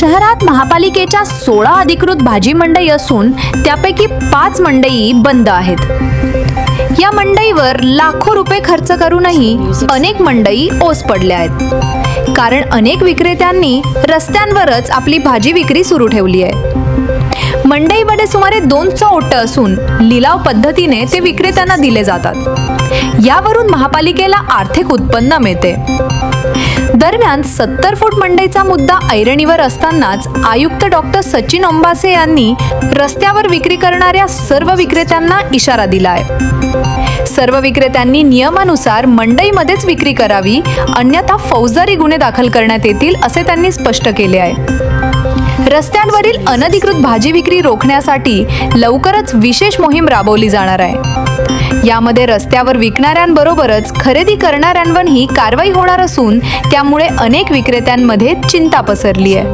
शहरात महापालिकेच्या सोळा अधिकृत भाजी मंडई असून त्यापैकी पाच मंडई बंद आहेत. या मंडईवर लाखो रुपये खर्च करूनही अनेक मंडई ओस पडल्या आहेत. कारण अनेक विक्रेत्यांनी रस्त्यांवरच आपली भाजी विक्री सुरू ठेवली आहे. मंडईमध्ये सुमारे दोनचं ओटं असून लिलाव पद्धतीने ते विक्रेत्यांना दिले जातात. यावरून महापालिकेला आर्थिक उत्पन्न मिळते. दरम्यान सत्तर फूट मंडईचा मुद्दा ऐरणीवर असतानाच आयुक्त डॉक्टर सचिन अंबासे यांनी रस्त्यावर विक्री करणाऱ्या सर्व विक्रेत्यांना इशारा दिलाय. सर्व विक्रेत्यांनी नियमानुसार मंडईमध्येच विक्री करावी अन्यथा फौजदारी गुन्हे दाखल करण्यात येतील असे त्यांनी स्पष्ट केले आहे. रस्त्यांवरील अनधिकृत भाजी विक्री रोखण्यासाठी लवकरच विशेष मोहीम राबवली जाणार आहे. यामध्ये रस्त्यावर विकणाऱ्यांबरोबरच खरेदी करणाऱ्यांवरही कारवाई होणार असून त्यामुळे अनेक विक्रेत्यांमध्ये चिंता पसरली आहे